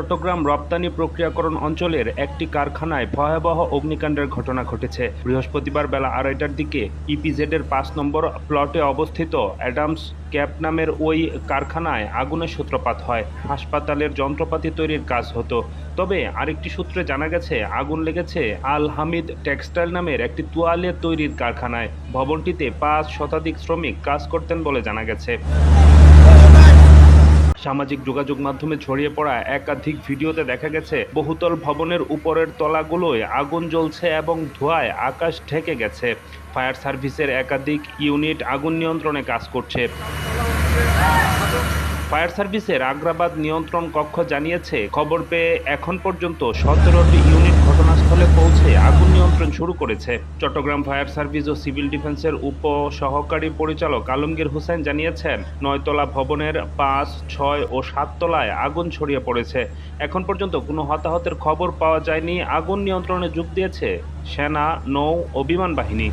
চট্টগ্রাম রপ্তানি প্রক্রিয়াকরণ অঞ্চলের একটি কারখানায় ভয়াবহ অগ্নিকাণ্ডের ঘটনা ঘটেছে। বৃহস্পতিবার বেলা আড়াইটার দিকে ইপিজেড এর পাঁচ নম্বর প্লটে অবস্থিত অ্যাডামস ক্যাপ নামের ওই কারখানায় আগুনের সূত্রপাত হয়। হাসপাতালের যন্ত্রপাতি তৈরির কাজ হতো। তবে আরেকটি সূত্রে জানা গেছে, আগুন লেগেছে আল হামিদ টেক্সটাইল নামের একটি তোয়ালে তৈরির কারখানায়। ভবনটিতে পাঁচ শতাধিক শ্রমিক কাজ করতেন বলে জানা গেছে। সামাজিক যোগাযোগ মাধ্যমে ছড়িয়ে পড়া একাধিক ভিডিওতে দেখা গেছে, বহুতল ভবনের উপরের তলাগুলোয় আগুন জ্বলছে এবং ধোঁয়ায় আকাশ ঢেকে গেছে। ফায়ার সার্ভিসের একাধিক ইউনিট আগুন নিয়ন্ত্রণে কাজ করছে। ফায়ার সার্ভিসের আগ্রাবাদ নিয়ন্ত্রণ কক্ষ জানিয়েছে, খবর পেয়ে এখন পর্যন্ত সতেরোটি ইউনিট ঘটনাস্থলে পৌঁছে আগুন নিয়ন্ত্রণ শুরু করেছে। চট্টগ্রাম ফায়ার সার্ভিস ও সিভিল ডিফেন্সের উপ সহকারী পরিচালক আলমগীর হোসেন জানিয়েছেন, নয়তলা ভবনের পাঁচ, ছয় ও সাত তলায় আগুন ছড়িয়ে পড়েছে। এখন পর্যন্ত কোনো হতাহতের খবর পাওয়া যায়নি। আগুন নিয়ন্ত্রণে যোগ দিয়েছে সেনা, নৌ ও বিমান বাহিনী।